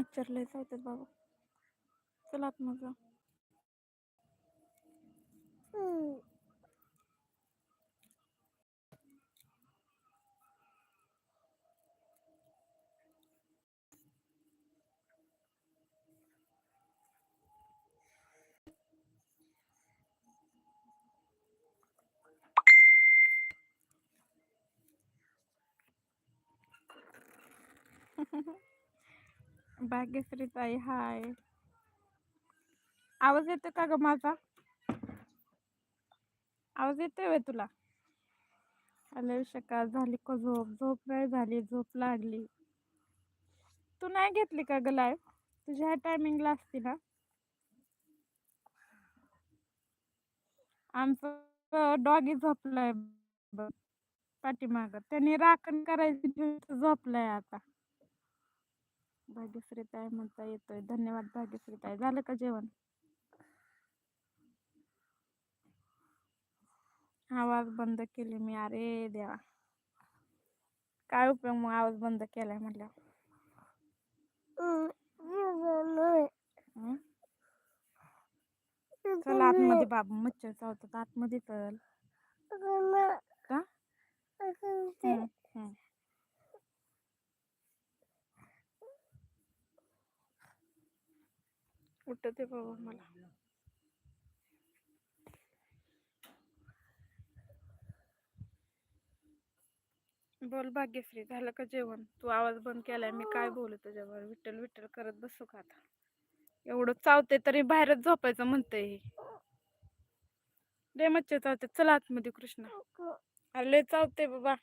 मच्छर लय चावतात बाबा. चला आत मग जाऊ. भाग्यश्री ताई हाय. आवाज येतो का ग माझा? आवाज येतोय व्हय तुला? आले शका झाली का झोप? झोप नाही झाली झोप लागली. तू नाही घेतली का ग लाईव्ह तुझ्या ह्या टायमिंगला असते ना. आमचं डॉगी झोपलाय बघ. पाठीमाग. त्याने राखण करायची ठेवून झोपलाय आता. भाग्यश्री ताई म्हणता येतोय. धन्यवाद भाग्यश्री ताई. झालं का जेवण? आवाज बंद केली मी. अरे देवा. काय उपयोग मग आवाज बंद केलाय म्हटलं चल आतमध्ये बाबा मच्छर चावतात. आतमध्ये चल. का? उठत आहे बाबा मला. बोल भाग्यश्री झालं का जेवण? तू आवाज बंद केलाय मी काय बोलू तुझ्यावर विठ्ठल विठ्ठल करत बसू का आता? एवढं चावते तरी बाहेरच झोपायचं म्हणतंय हे. लय मच्छर चावते. चला आतमध्ये कृष्णा. अरे लय चावते बाबा.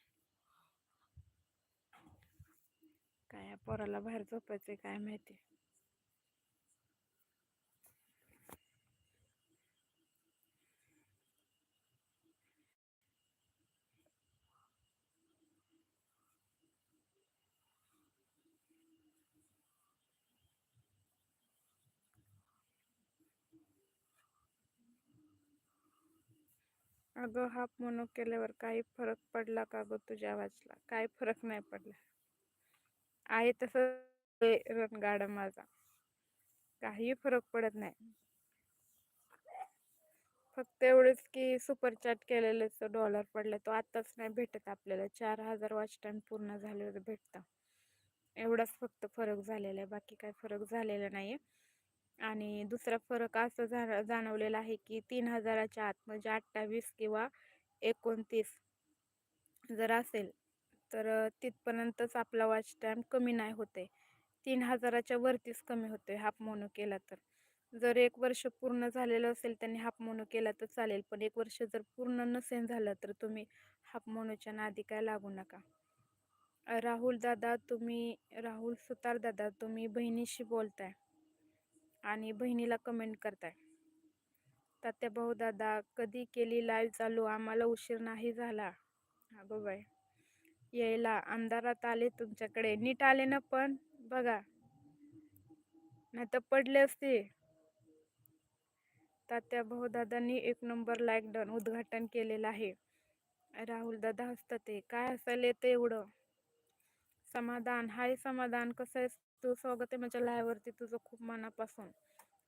काय पोराला बाहेर झोपायचंय काय माहिती? अगं हाफ मोनो केल्यावर काही फरक पडला का गं तुझ्या आवाजला? काय फरक नाही पडला. आहे तसं रणगाडा माझा. काही फरक पडत नाही. फक्त एवढंच की सुपरचॅट केलेलं डॉलर पडला. तो आत्ताच नाही भेटत आपल्याला. चार हजार वॉच पूर्ण झाल्यावर भेटतं. एवढाच फक्त फरक झालेला आहे. बाकी काय फरक झालेला नाही आहे आणि दुसरा फरक असं जा जाणवलेला आहे की तीन हजाराच्या आत म्हणजे अठ्ठावीस किंवा एकोणतीस जर असेल तर तिथपर्यंतच आपला वॉच टाईम कमी नाही होते तीन हजाराच्या वरतीच कमी होते हाफ मोनो केला तर. जर एक वर्ष पूर्ण झालेलं असेल त्यांनी हाफ मोनो केला तर चालेल पण एक वर्ष जर पूर्ण नसेल झालं तर तुम्ही हाफ मोनोच्या नादी काय लागू नका. राहुल दादा तुम्ही राहुल सुतार दादा तुम्ही बहिणीशी बोलताय. आणि बहिणीला कमेंट करताय. तात्या भाऊ दादा कधी केली लाईव्ह चालू? आम्हाला उशीर नाही झाला. अगो बाय यायला अंधारात आले तुमच्याकडे. नीट आले ना पण? बघा. नाही तर पडले असते. तात्या भाऊ दादांनी एक नंबर लाईक डन उद्घाटन केलेलं आहे. राहुल दादा हसतात ते. काय असेल येतं एवढं? समाधान. हाय समाधान. कसं आहे? तू स्वागत आहे माझ्या लाईव्हवरती तुझं खूप मनापासून.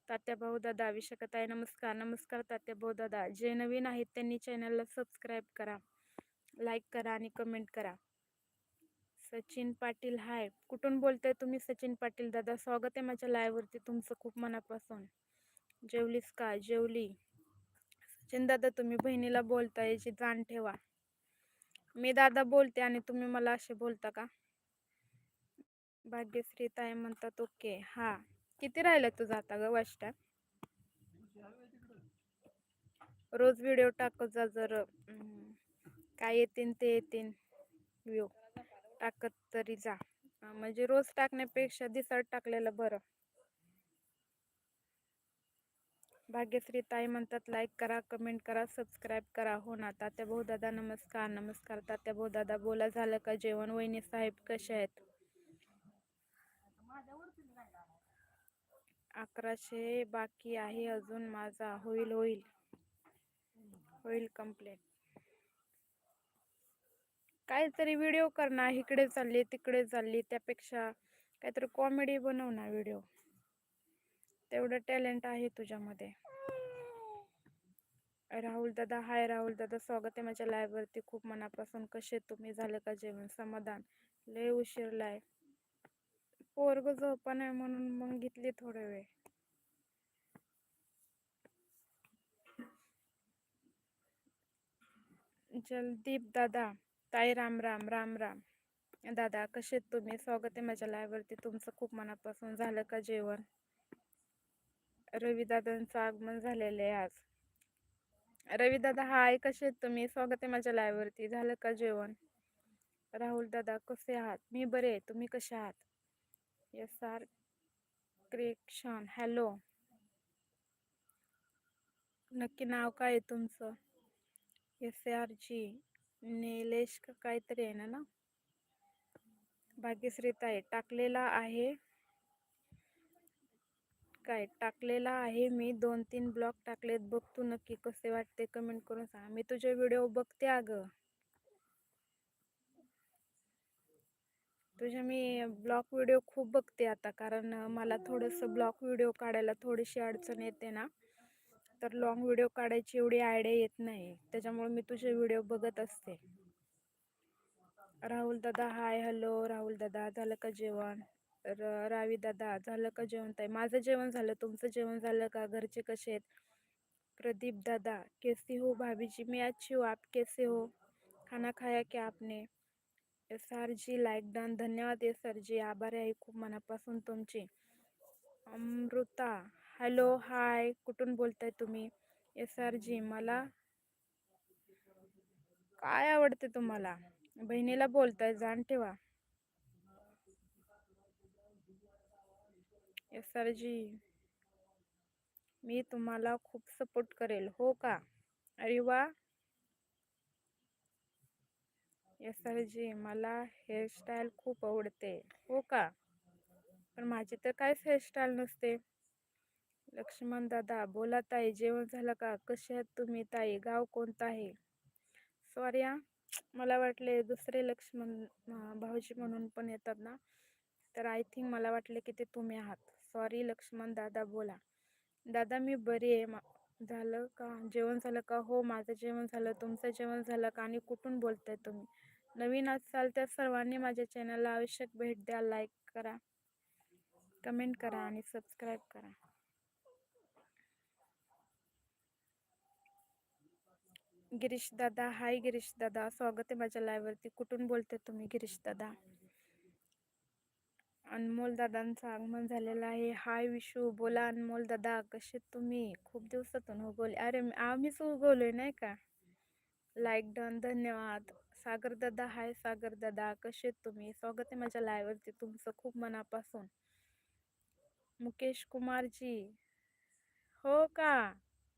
तात्या भाऊ दादा विशाखताई नमस्कार नमस्कार तात्या भाऊ दादा. जे नवीन आहेत त्यांनी चॅनलला सबस्क्राईब करा लाईक करा आणि कमेंट करा. सचिन पाटील हाय कुठून बोलताय तुम्ही सचिन पाटील दादा? स्वागत आहे माझ्या लाईव्हवरती तुमचं खूप मनापासून. जेवलीस का? जेवली. सचिन दादा तुम्ही बहिणीला बोलताय याची जाण ठेवा. मी दादा बोलते आणि तुम्ही मला असे बोलता का? भाग्यश्री ताई म्हणतात ओके हा. किती राहिलं तुझं आता ग वाष्टा रोज व्हिडिओ टाकत जा जर. काय येतील ते येतील व्ह्यू टाकत तरी जा. म्हणजे रोज टाकण्यापेक्षा दिसाड टाकलेलं बरं. भाग्यश्री ताई म्हणतात लाईक करा कमेंट करा सबस्क्राईब करा. हो ना तात्या भाऊ दादा नमस्कार नमस्कार तात्या भाऊ दादा बोला झालं का जेवण? वहिनी साहेब कसे आहेत? अकराशे बाकी आहे अजून माझा. होईल होईल. होईल कंप्लीट काहीतरी व्हिडिओ कर ना इकडे चालली तिकडे चालली त्यापेक्षा काहीतरी कॉमेडी बनव ना व्हिडिओ तेवढं टॅलेंट आहे तुझ्यामध्ये. राहुल दादा हाय राहुल दादा स्वागत आहे माझ्या लाईव्हवरती खूप मनापासून कसे तुम्ही? झालं का जेवण? समाधान? लय उशीर लाय. पोरग झोपा नाही म्हणून मग घेतली थोडा वेळ. जलदीप दादा ताई राम राम राम राम. दादा कसे तुम्ही? स्वागत आहे माझ्या लायवरती तुमचं खूप मनापासून झालं का जेवण? रविदादांचं आगमन झालेलं आहे आज. रविदादा हाय कसे आहेत तुम्ही? स्वागत आहे माझ्या लायवरती झालं का जेवण? राहुल दादा कसे आहात? मी बरे आहे. तुम्ही कसे आहात? एस आर क्रिएक्शन हॅलो नक्की नाव काय आहे तुमचं? एस आर जी निलेश का काहीतरी आहे ना ना? भाग्यश्री टाकलेला आहे. काय? टाकलेला आहे मी. दोन तीन ब्लॉग टाकलेत. बघ तू नक्की कसे वाटते. कमेंट करून सांग. मी तुझे व्हिडिओ बघते अगं. तुझ्या मी ब्लॉक व्हिडिओ खूप बघते आता कारण मला थोडंसं ब्लॉक व्हिडिओ काढायला थोडीशी अडचण येते ना. तर लॉंग व्हिडिओ काढायची एवढी आयडिया येत नाही. त्याच्यामुळे मी तुझे व्हिडिओ बघत असते. राहुल दादा हाय हॅलो. राहुल दादा झालं का जेवण? र रावी दादा झालं का जेवण ताई? माझं जेवण झालं. तुमचं जेवण झालं का? घरचे कसे आहेत? प्रदीप दादा कैसे हो भाभी जी मैं अच्छी हो आप कैसे हो? खाना खाया क्या आपने? S R G like done धन्यवाद एस आर जी आभारी आहे खूप मनापासून तुमची. अमृता हॅलो हाय कुठून बोलताय तुम्ही? एस आर जी मला काय आवडते तुम्हाला? बहिणीला बोलताय जाण ठेवा. एस आर जी मी तुम्हाला खूप सपोर्ट करेल हो का? अरे वा! एस आर जी मला हेअरस्टाईल खूप आवडते. हो का? पण माझी तर काहीच हेअरस्टाईल नसते. लक्ष्मण दादा बोला ताई जेवण झालं का? कसे आहात तुम्ही ताई? गाव कोणतं आहे? सॉरी हा. मला वाटले दुसरे लक्ष्मण भाऊजी म्हणून पण येतात ना? तर आय थिंक मला वाटले की ते तुम्ही आहात. सॉरी लक्ष्मण दादा बोला. दादा मी बरी आहे. मा झालं का? जेवण झालं का? हो माझं जेवण झालं तुमचं जेवण झालं का? आणि कुठून बोलताय तुम्ही? नवीन असाल तर सर्वांनी माझ्या चॅनलला आवश्यक भेट द्या. लाईक करा कमेंट करा आणि सबस्क्राईब करा. गिरीश दादा हाय गिरीश दादा. स्वागत आहे माझ्या लाईव्हवरती कुठून बोलते तुम्ही गिरीश दादा? अनमोल दादांचं आगमन झालेलं आहे. हाय विशू बोला अनमोल दादा. कसे तुम्ही? खूप दिवसातून उगवले. अरे आम्हीच उगवलोय नाही का? Like done. धन्यवाद. सागरदादा हाय सागर दादा कसे तुम्ही? स्वागत आहे माझ्या लायवरती तुमचं खूप मनापासून. मुकेश कुमारजी. हो का?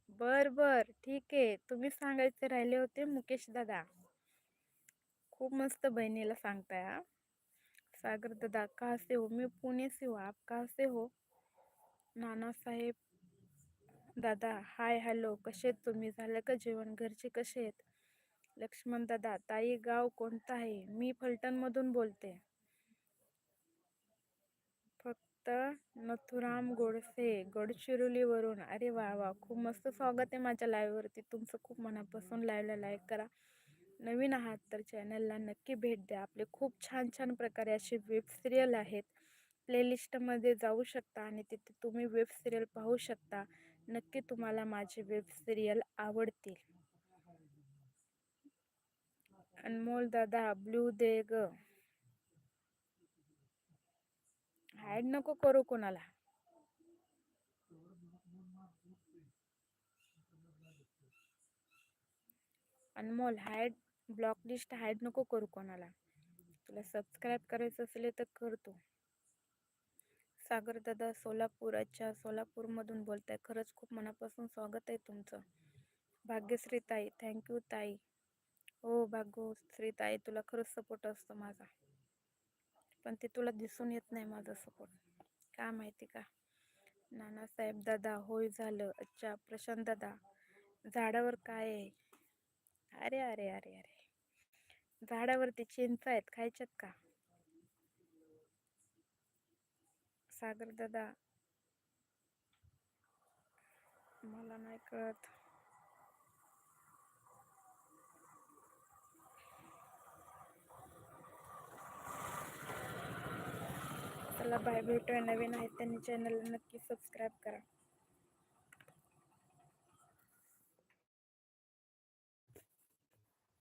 बर बर. ठीक आहे. तुम्ही सांगायचे राहिले होते मुकेश दादा. खूप मस्त बहिणीला सांगताय हा. सागर दादा कहाँ से हो? मी पुणे से हो आप कहाँ से हो? नानासाहेब दादा हाय हॅलो. कसे आहेत तुम्ही? झालं का जेवण? घरचे कसे आहेत? लक्ष्मण दादा ताई गाव कोणतं आहे? मी फलटणमधून बोलते. फक्त नथुराम गोडसे गडचिरोलीवरून. अरे वा वा खूप मस्त स्वागत आहे माझ्या लाईव्हवरती तुमचं खूप मनापासून लाईव्हला लाईक करा. नवीन आहात तर चॅनलला नक्की भेट द्या. आपले खूप छान छान प्रकारे असे वेब सिरियल आहेत. प्लेलिस्टमध्ये जाऊ शकता आणि तिथे तुम्ही वेब सिरियल पाहू शकता. नक्की तुम्हाला माझे वेब सिरियल आवडतील. अनमोल दादा ब्लू दे ग. हायड नको करू कोणाला. Anmol hide block list hide नको करू कोणाला. तुला सबस्क्राईब करायचं असेल तर करतो सागर दादा सोलापूर अच्छा सोलापूरमधून बोलताय. खरंच खूप मनापासून स्वागत आहे तुमचं. भाग्यश्री ताई थँक्यू ताई. हो भाग्यश्री ताई तुला खरंच सपोर्ट असतो माझा. पण ते तुला दिसून येत नाही माझा सपोर्ट का माहिती का? नानासाहेब दादा होय झालं. अच्छा प्रशांत दादा झाडावर काय आहे? अरे अरे अरे अरे. झाडावरती चिंच आहेत खायच्यात का? सागर दादा मला नाही कळत. चला बाय भेटूया नवीन आहेत त्यांनी चॅनलला नक्की सबस्क्राईब करा.